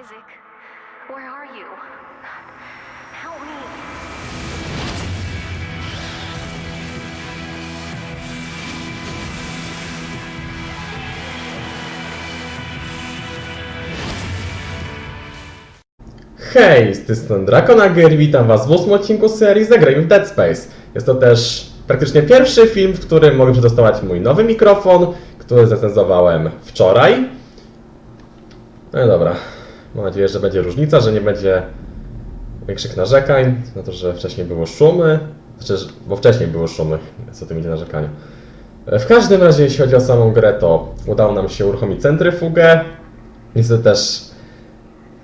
Isaac, where are you? Help me. Hej, z tej strony Drakonager witam was w ósmym odcinku serii Zagrajmy w Dead Space. Jest to też praktycznie pierwszy film, w którym mogę przetestować mój nowy mikrofon, który zrecenzowałem wczoraj. No i dobra, mam nadzieję, że będzie różnica, że nie będzie większych narzekań na to, że wcześniej było szumy, znaczy, bo wcześniej były szumy, co tym idzie narzekania. W każdym razie, jeśli chodzi o samą grę, to udało nam się uruchomić centryfugę. Niestety też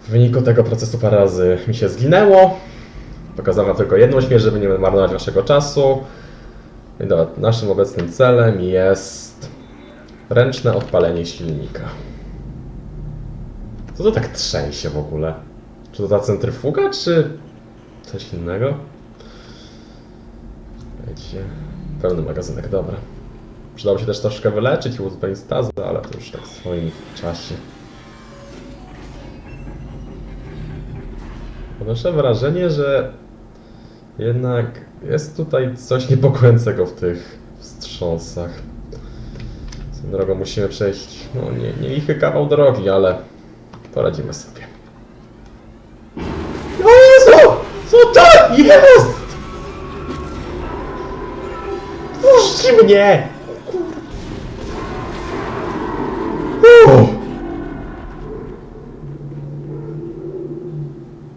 w wyniku tego procesu parę razy mi się zginęło. Pokazałem tylko jedną śmierć, żeby nie marnować waszego czasu. I naszym obecnym celem jest ręczne odpalenie silnika. Co to tak trzęsie w ogóle? Czy to ta centryfuga, czy coś innego? Wiecie, pełny magazynek, dobra. Przydało się też troszkę wyleczyć i uzupełnić stazę, ale to już tak w swoim czasie. Odnoszę wrażenie, że jednak jest tutaj coś niepokojącego w tych wstrząsach. Swoją drogą musimy przejść, no nie, nie lichy kawał drogi, ale poradzimy sobie. Jezu! Co to jest? Puść mnie!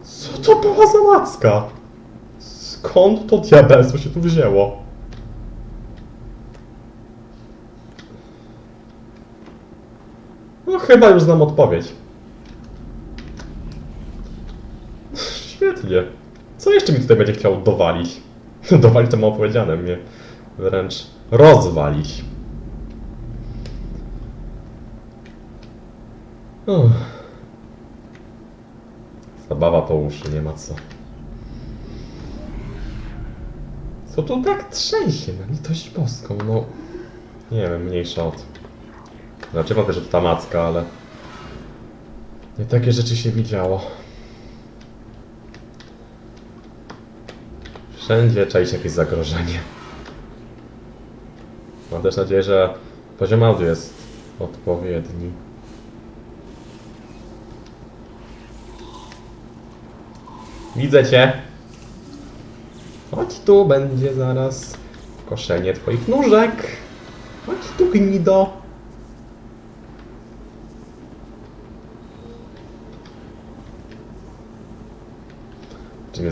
Co to była za macka? Skąd to diabelstwo się tu wzięło? No chyba już znam odpowiedź. Świetnie. Co jeszcze mi tutaj będzie chciał dowalić? dowalić to mało powiedziane, mnie wręcz rozwalić. Uff. Zabawa po uszy, nie ma co. Co tu tak trzęsie? Na litość boską, no... Nie wiem, mniejsza od... Znaczy wątpię, że to ta macka, ale... Nie takie rzeczy się widziało. Wszędzie czai się jakieś zagrożenie. Mam też nadzieję, że poziom audio jest odpowiedni. Widzę cię. Chodź tu, będzie zaraz koszenie twoich nóżek. Chodź tu, gnido.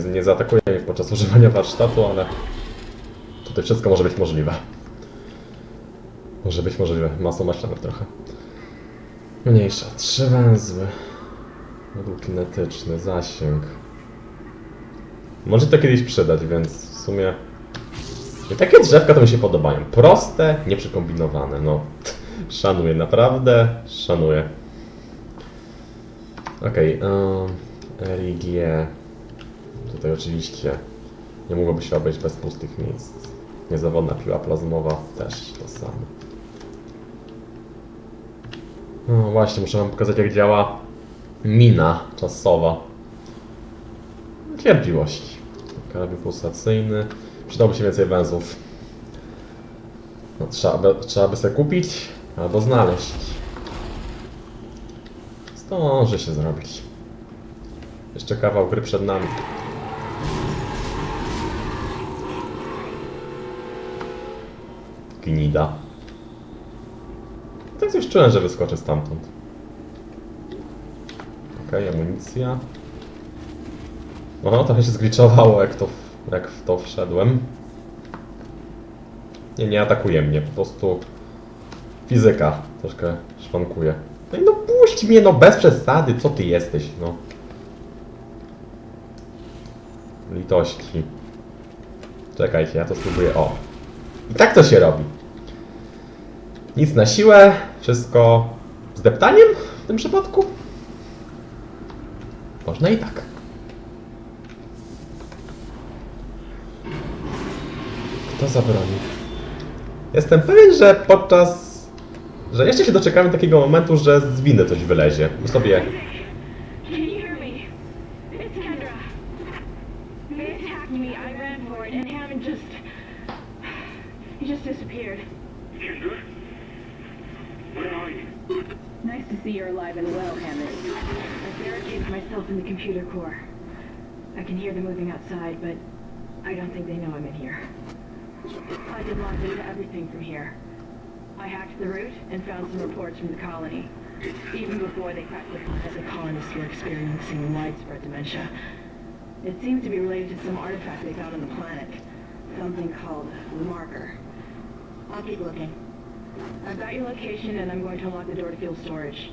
Czy nie, zaatakuje mnie podczas używania warsztatu, ale tutaj wszystko może być możliwe. Może być możliwe. Masło maślane trochę. Mniejsza. Trzy węzły. Modul kinetyczny, zasięg. Może to kiedyś przydać, więc w sumie... I takie drzewka to mi się podobają. Proste, nieprzykombinowane, no. Szanuję, naprawdę szanuję. Okej, okay, RIG. Tutaj oczywiście nie mogłoby się obejść bez pustych miejsc. Niezawodna piła plazmowa też to samo. No właśnie, muszę wam pokazać jak działa mina czasowa. Cierpliwość. Karabin pulsacyjny. Przydałby się więcej węzłów. No, trzeba, by, trzeba by sobie kupić albo znaleźć. Zdąży się zrobić. Jeszcze kawał gry przed nami. Gnida. Tak coś czułem, że wyskoczę stamtąd. Okej, amunicja. No, trochę się zgliczowało, jak, to, jak w to wszedłem. Nie, nie atakuje mnie, po prostu fizyka troszkę szwankuje. No i no puść mnie, no bez przesady, co ty jesteś, no. Litości. Czekajcie, ja to spróbuję, o. I tak to się robi. Nic na siłę, wszystko z deptaniem w tym przypadku. Można i tak. Kto zabroni? Jestem pewien, że podczas... Że jeszcze się doczekamy takiego momentu, że z winy coś wylezie. I sobie You're alive and well, Hammond. I barricaded myself in the computer core. I can hear them moving outside, but I don't think they know I'm in here. I did logged into everything from here. I hacked the route and found some reports from the colony. Even before they cracked the planet, the colonists were experiencing widespread dementia. It seems to be related to some artifact they found on the planet. Something called the marker. I'll keep looking. I've got your location and I'm going to unlock the door to fuel storage.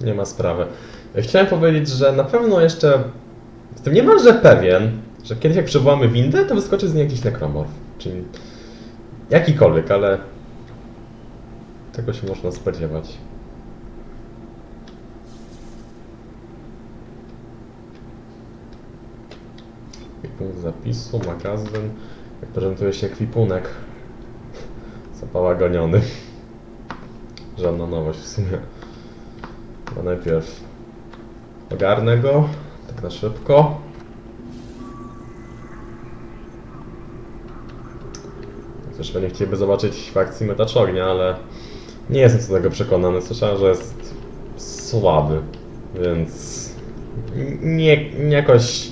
Nie ma sprawy. Chciałem powiedzieć, że na pewno jeszcze jestem niemalże pewien, że kiedyś jak przywołamy windę, to wyskoczy z niej jakiś nekromorf. Czyli jakikolwiek, ale tego się można spodziewać. Punkt zapisu, magazyn. Jak prezentuje się ekwipunek. Zapałagoniony. Żadna nowość w sumie. No najpierw ogarnę go, tak na szybko. Też pewnie chcieliby zobaczyć w akcji metacz ognia, ale nie jestem co do tego przekonany. Słyszałem, że jest słaby, więc nie, nie jakoś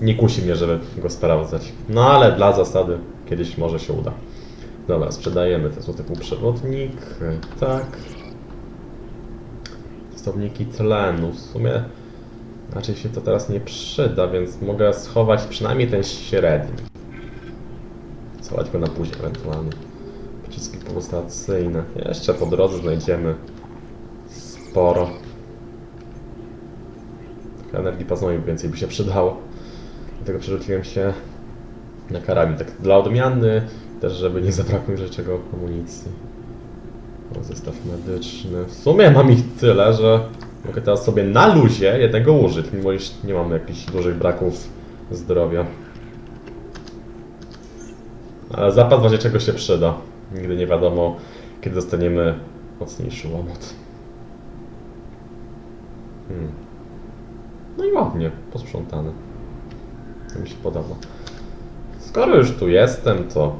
nie kusi mnie, żeby go sprawdzać. No ale dla zasady kiedyś może się uda. Dobra, sprzedajemy te złoty półprzewodnik. Tak. Stowniki tlenu. W sumie raczej się to teraz nie przyda, więc mogę schować przynajmniej ten średni. Schować go na później ewentualnie. Pociski pulsacyjne. Jeszcze po drodze znajdziemy sporo. Trochę energii paznojów więcej by się przydało. Dlatego przerzuciłem się na karabin. Tak dla odmiany, też żeby nie zabrakło mi rzeczego amunicji. O, zestaw medyczny. W sumie mam ich tyle, że mogę teraz sobie na luzie jednego użyć, mimo iż nie mam jakichś dużych braków zdrowia. Ale zapas w razie czego się przyda. Nigdy nie wiadomo, kiedy dostaniemy mocniejszy łomot. Hmm. No i ładnie, posprzątane. To mi się podoba. Skoro już tu jestem, to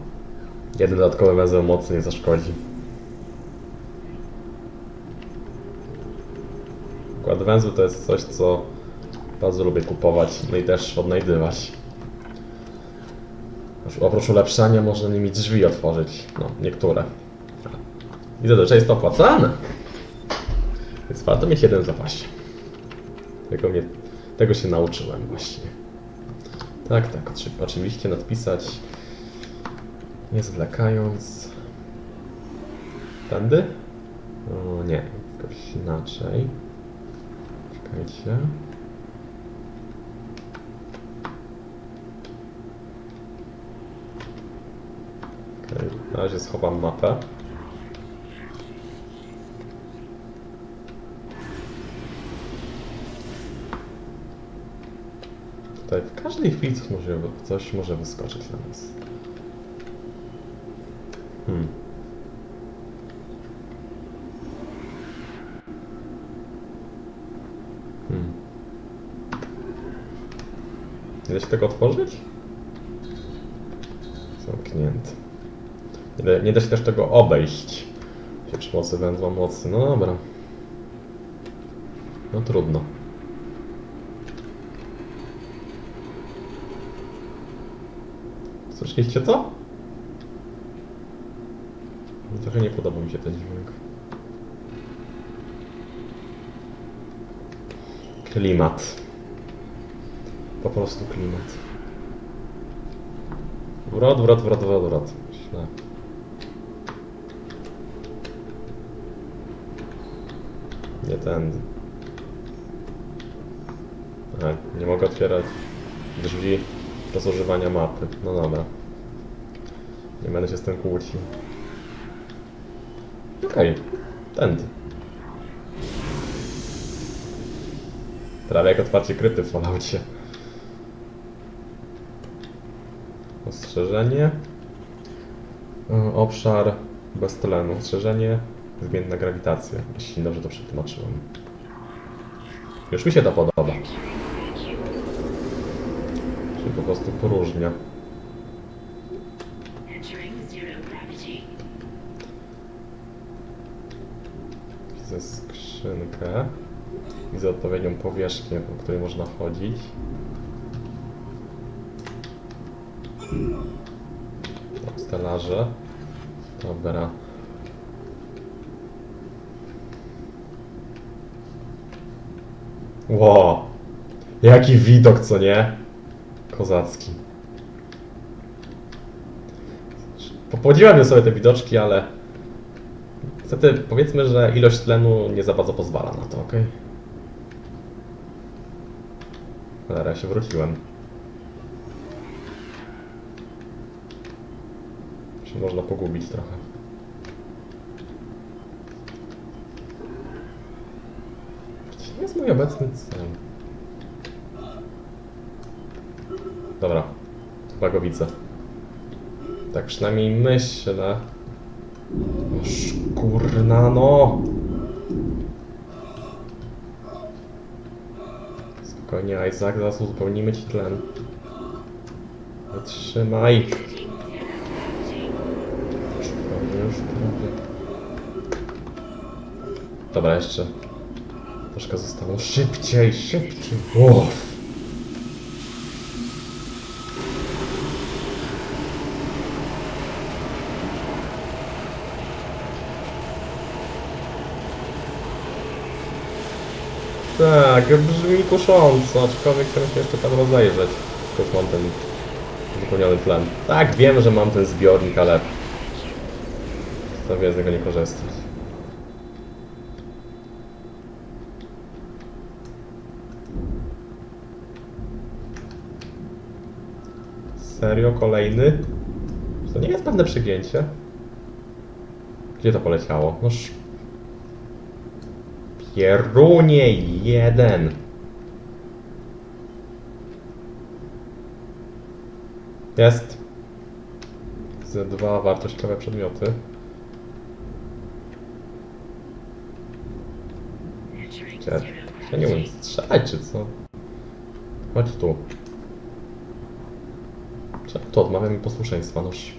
jeden dodatkowy węzeł mocy nie zaszkodzi. Układ węzły to jest coś, co bardzo lubię kupować, no i też odnajdywać. Oprócz ulepszania można nimi drzwi otworzyć, no niektóre. I zazwyczaj jest to opłacane. Więc warto mieć jeden w. Tego, tego się nauczyłem właśnie. Tak, tak, oczy- oczywiście nadpisać, nie zwlekając. Tędy? O nie, jakoś inaczej. Czekajcie. Okej, na razie schowam mapę. Tutaj w każdej chwili coś może, coś może wyskoczyć na nas. Da się tego otworzyć? Zamknięty. Nie da, nie da się też tego obejść. Się przy pomocy węzła mocy. No dobra. No trudno. Słyszeliście to? Trochę nie podoba mi się ten dźwięk. Klimat. Po prostu klimat. Wrot, wrot, wrot, wrot, wrot. Źle. Nie tędy. Aha, nie mogę otwierać drzwi bez używania mapy. No dobra. Nie będę się z tym kłócił. Okej, tędy. Prawie jak otwarcie krypty w Falloutie. strzeżenie, e, obszar bez tlenu, strzeżenie, zmienna grawitacja, jeśli dobrze to przetłumaczyłem. Już mi się to podoba. Czyli po prostu poróżnia. Ze skrzynkę i z odpowiednią powierzchnię, po której można chodzić. Stelaże. Dobra. Ło! Jaki widok, co nie? Kozacki. Popodziłem sobie te widoczki, ale niestety powiedzmy, że ilość tlenu nie za bardzo pozwala na to, ok? Cholera, ja się wróciłem. Się można pogubić trochę. Gdzie jest mój obecny cel? Dobra, chyba go widzę. Tak przynajmniej myślę. Noż kurna no! Spokojnie Isaac, zaraz uzupełnimy ci tlen. Wytrzymaj! Już prawie, już prawie. Dobra, jeszcze. Troszkę zostało. Szybciej, szybciej! Uff. Tak, brzmi kusząco, aczkolwiek chcę się jeszcze tam rozejrzeć. Skąd mam ten wypełniony tlen. Tak, wiem, że mam ten zbiornik, ale... Sobie z niego nie korzystać. Serio? Kolejny? To nie jest pewne przegięcie? Gdzie to poleciało? Noż... Pierunie jeden. Jest. Ze dwa wartościowe przedmioty. Ja, ja nie umiem strzelać, czy co? Chodź tu. Czemu to odmawia mi posłuszeństwa? Noż.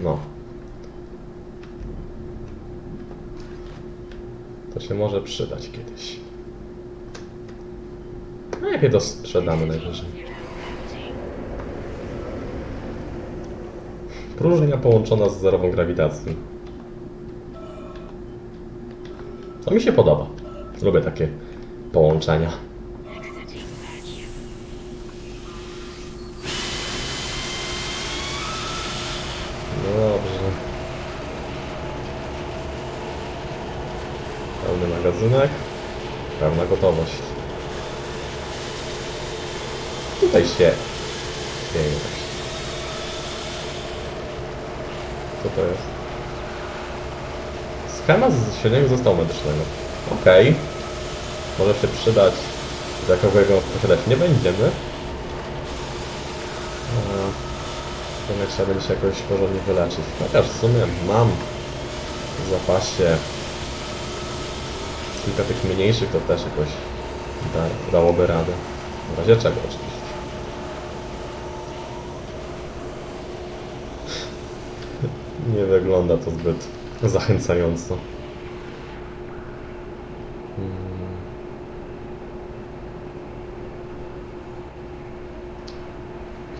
No. To się może przydać kiedyś. No je to sprzedamy najwyżej. Próżnia połączona z zerową grawitacją. Mi się podoba. Lubię takie połączenia. Dobrze. Pełny magazynek. Pełna gotowość. Tutaj się dzieje. Co to jest? Schemat z średniego zestawu medycznego. Okej. Może się przydać. Za kogo go posiadać nie będziemy. Jednak trzeba będzie się jakoś porządnie wyleczyć. Chociaż w sumie mam w zapasie kilka tych mniejszych, to też jakoś da, dałoby radę. W razie czego oczywiście. Nie wygląda to zbyt zachęcająco. Hmm.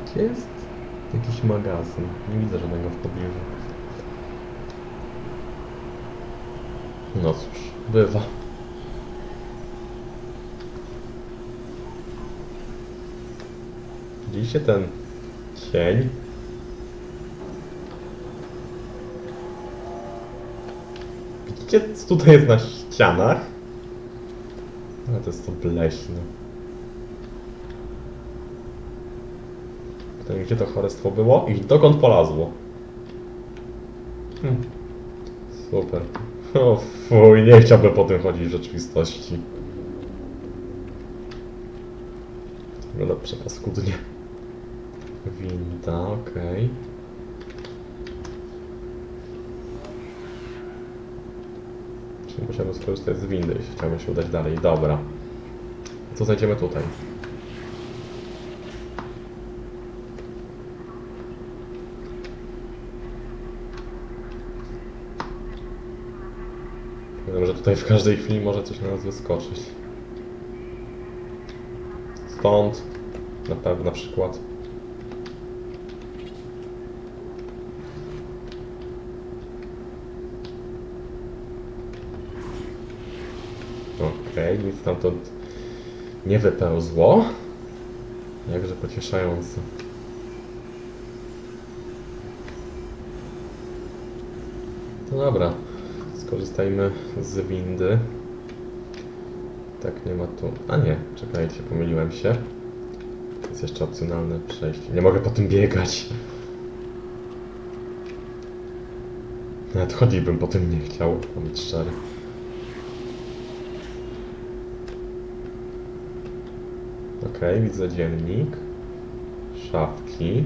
Gdzie jest jakiś magazyn? Nie widzę żadnego w pobliżu. No cóż, bywa. Widzicie ten cień? Co tutaj jest na ścianach? Ale to jest to bleśne. Pytanie, gdzie to chorestwo było i dokąd polazło? Hm. Super. O fuj, nie chciałbym po tym chodzić w rzeczywistości. Wygląda przepaskudnie. Winda, okej. Czyli musiałbym skorzystać z windy, jeśli chciałbym się udać dalej. Dobra. Co znajdziemy tutaj? Wiem, że tutaj w każdej chwili może coś na nas wyskoczyć. Stąd na pewno na przykład. Okej, nic stamtąd nie wypełzło. Jakże pocieszające. No dobra, skorzystajmy z windy. Tak, nie ma tu... A nie, czekajcie, pomyliłem się. Jest jeszcze opcjonalne przejście. Nie mogę po tym biegać. Nawet chodzić bym po tym nie chciał, być szczery. Okej, widzę dziennik. Szafki.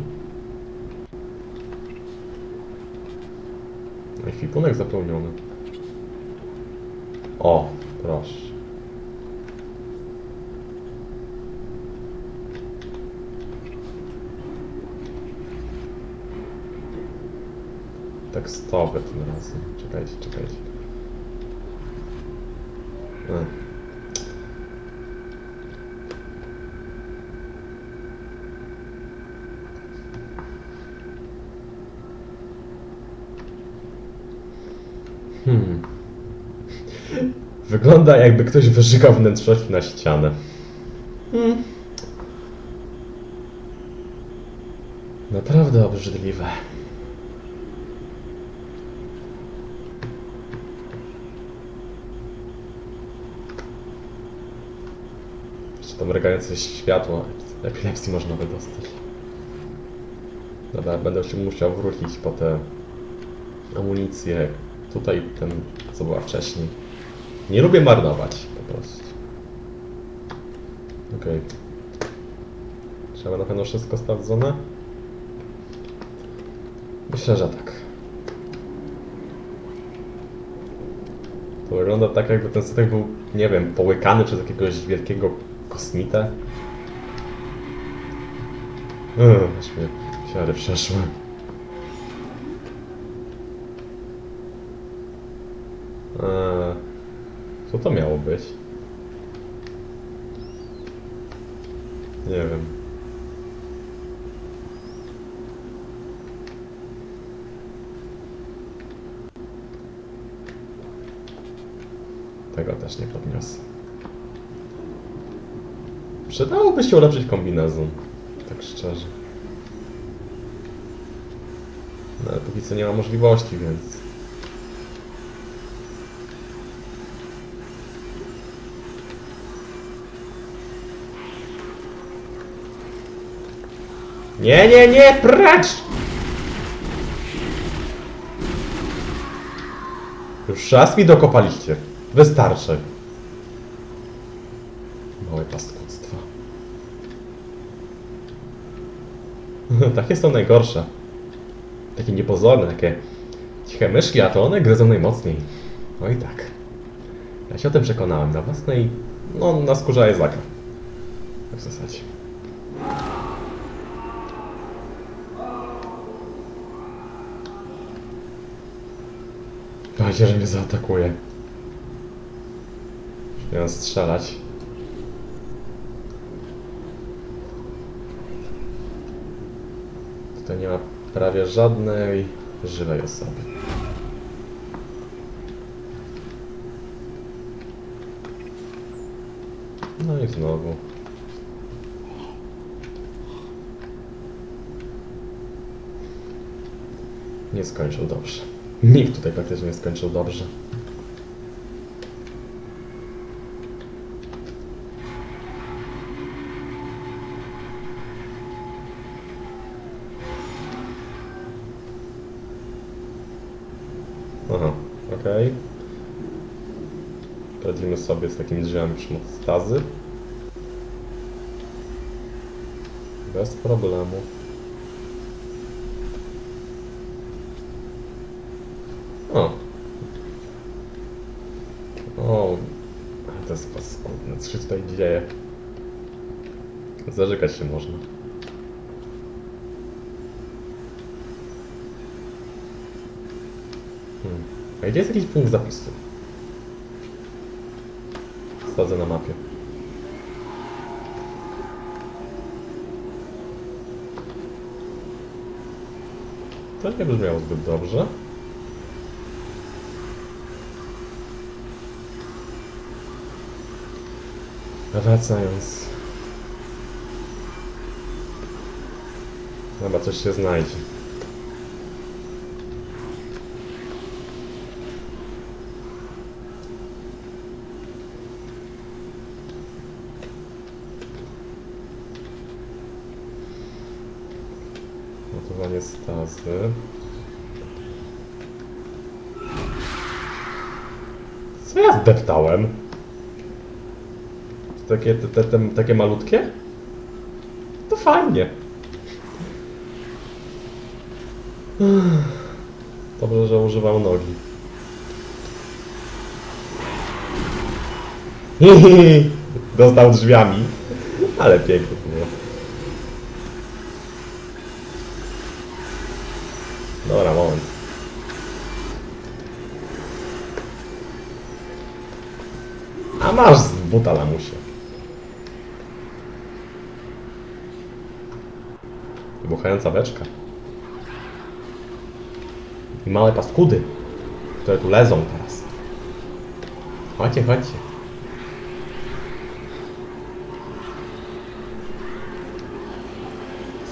Ekwipunek zapełniony. O, proszę. Tekstowy tym razem. Czekajcie, czekajcie. E. Hmm. Wygląda jakby ktoś wyżygał wnętrzności na ścianę. Hmm. Naprawdę obrzydliwe. Jeszcze to mrygające światło. Epilepsji można by dostać. Dobra, będę się musiał wrócić po te amunicję. Tutaj ten, co była wcześniej. Nie lubię marnować po prostu. Okej. Trzeba na pewno wszystko sprawdzone? Myślę, że tak. To wygląda tak, jakby ten statek był, nie wiem, połykany przez jakiegoś wielkiego kosmitę. Yy, aż mnie siary przeszły. Co to miało być? Nie wiem. Tego też nie podniosę. Przydałoby się ulepszyć kombinezon. Tak szczerze. No ale póki co nie ma możliwości, więc... Nie, nie, nie, precz! Już raz mi dokopaliście. Wystarczy. Małe paskudztwo. Takie są najgorsze. Takie niepozorne, takie ciche myszki, a to one gryzą najmocniej. No i tak. Ja się o tym przekonałem na własnej... No, na skórze Izaka. W zasadzie. Się, że mnie zaatakuje. Miałem strzelać. Tutaj nie ma prawie żadnej żywej osoby. No i znowu. Nie skończył dobrze. Nikt tutaj praktycznie nie skończył dobrze. Aha, okej. Radzimy sobie z takimi drzwiami stazy. Bez problemu. O. O. ale To jest paskudne. Co się tutaj dzieje? Zarzekać się można. Hmm. A gdzie jest jakiś punkt zapisu? sprawdzę na mapie. To nie brzmiało zbyt dobrze. Wracając. Chyba coś się znajdzie. Notowanie stazy. Co ja zdeptałem? Takie, te, te, te, takie malutkie? To fajnie. Dobrze, że używał nogi. Dostał drzwiami. Ale pięknie było. Dobra, moment. A masz z buta. Wybuchająca beczka. I małe paskudy, które tu lezą teraz. Chodźcie, chodźcie.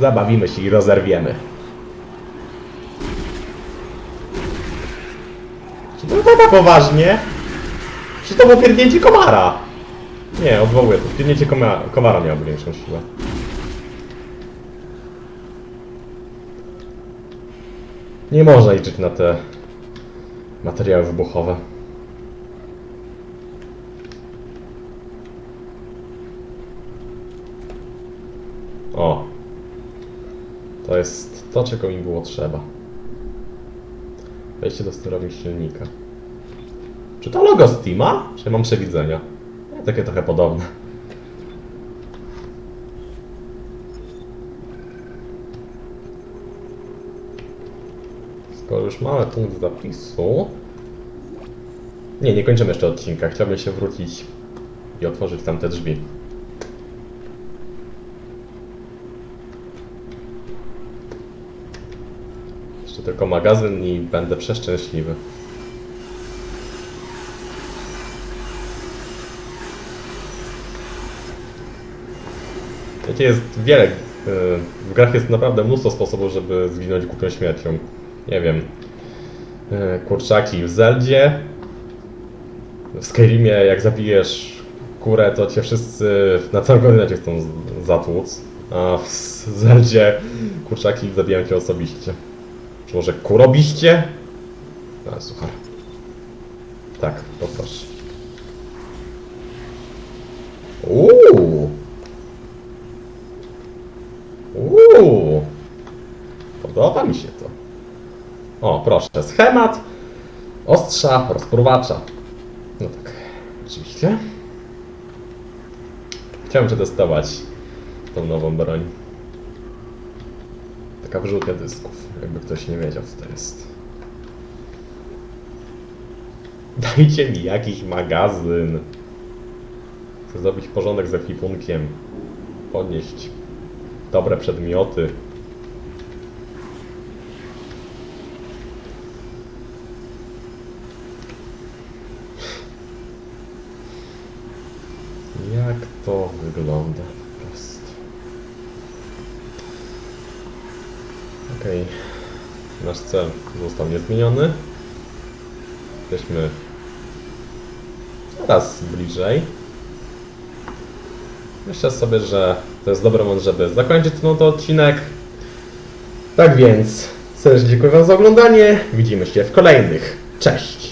Zabawimy się i rozerwiemy. Czy to tak poważnie? Czy to było pierdnięcie komara? Nie, odwołuję to. Pierdnięcie koma komara miało większą siłę. Nie można liczyć na te materiały wybuchowe. O. To jest to, czego mi było trzeba. Wejście do sterowni silnika. Czy to logo Steama? Czy mam przewidzenia? Takie trochę podobne. Skoro już mamy punkt zapisu... Nie, nie kończymy jeszcze odcinka. Chciałbym się wrócić i otworzyć tamte drzwi. Jeszcze tylko magazyn i będę przeszczęśliwy. Wiecie, jest wiele. y, W grach jest naprawdę mnóstwo sposobów, żeby zginąć głupią śmiercią. Nie wiem. y, Kurczaki w Zeldzie. W Skyrimie, jak zabijesz kurę, to cię wszyscy na całym kontynencie chcą zatłuc. A w Zeldzie kurczaki zabijają cię osobiście. Czy może kurobiście? A, słuchaj. Tak, poproszę. Uuu! Uuu! Podoba mi się to. O, proszę, schemat ostrza rozpruwacza. No tak, oczywiście. Chciałem przetestować tą nową broń. Taka wrzutnia dysków, jakby ktoś nie wiedział co to jest. Dajcie mi jakiś magazyn. Chcę zrobić porządek z ekwipunkiem. Podnieść dobre przedmioty. Jak to wygląda po prostu. Okej. Nasz cel został niezmieniony. Jesteśmy coraz bliżej. Myślę sobie, że to jest dobry moment, żeby zakończyć ten odcinek. Tak więc, serdecznie dziękuję Wam za oglądanie. Widzimy się w kolejnych. Cześć!